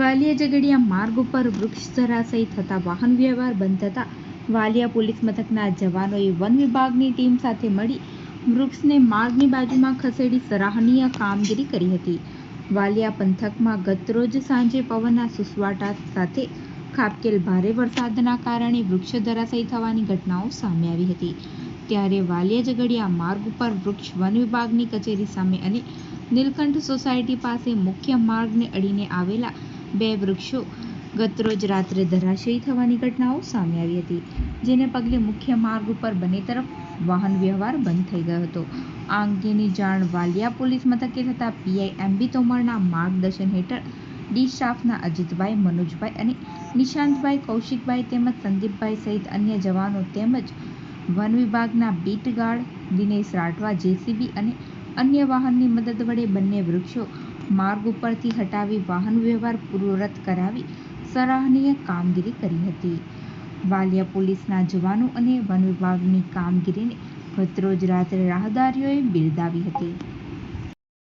વાલિયા ઝઘડિયા માર્ગ ઉપર વૃક્ષ ધરાશયી થતા વાહન વ્યવહાર બંધ થતા વાલિયા પોલીસ મથકના જવાનોએ વન વિભાગની ટીમ સાથે મળી વૃક્ષને માર્ગની બાજુમાં ખસેડી સરાહનીય કામગીરી કરી હતી. વાલિયા પંથકમાં ગતરોજ સાંજે પવનના સુસવાટા સાથે ખાબકેલ ભારે વરસાદના કારણે વૃક્ષ ધરાશયી થવાની ઘટનાઓ સામે આવી હતી. ત્યારે વાલિયા ઝઘડિયા માર્ગ ઉપર વૃક્ષ વન વિભાગની કચેરી સામે અને નીલકંઠ સોસાયટી પાસે મુખ્ય માર્ગને અડીને આવેલા બે વૃક્ષો ગતરોજ રાત્રે ધરાશયી થવાની ઘટનાઓ સામે આવી હતી, જેને પગલે મુખ્ય માર્ગ ઉપર બંને તરફ વાહન વ્યવહાર બંધ થઈ ગયો હતો. આ અંગેની જાણ વાલિયા પોલીસ મથકે થતાં પીઆઈ એમબી તોમરના માર્ગદર્શન હેઠળ ડી સ્ટાફના અજીતભાઈ, મનોજભાઈ અને નિશાંતભાઈ, કૌશિકભાઈ તેમજ સંદીપભાઈ સહિત અન્ય જવાનો તેમજ વન વિભાગના beat guard Dinesh Rathwa, JCB અને અન્ય વાહનની મદદ વડે બંને વૃક્ષો માર્ગ ઉપરથી હટાવી વાહન વ્યવહાર પૂર્વવત કરાવી સરાહનીય કામગીરી કરી હતી. વાલિયા પોલીસના જવાનો અને વન વિભાગની કામગીરીને ગતરોજ રાત્રે રાહદારીઓએ બિરદાવી હતી.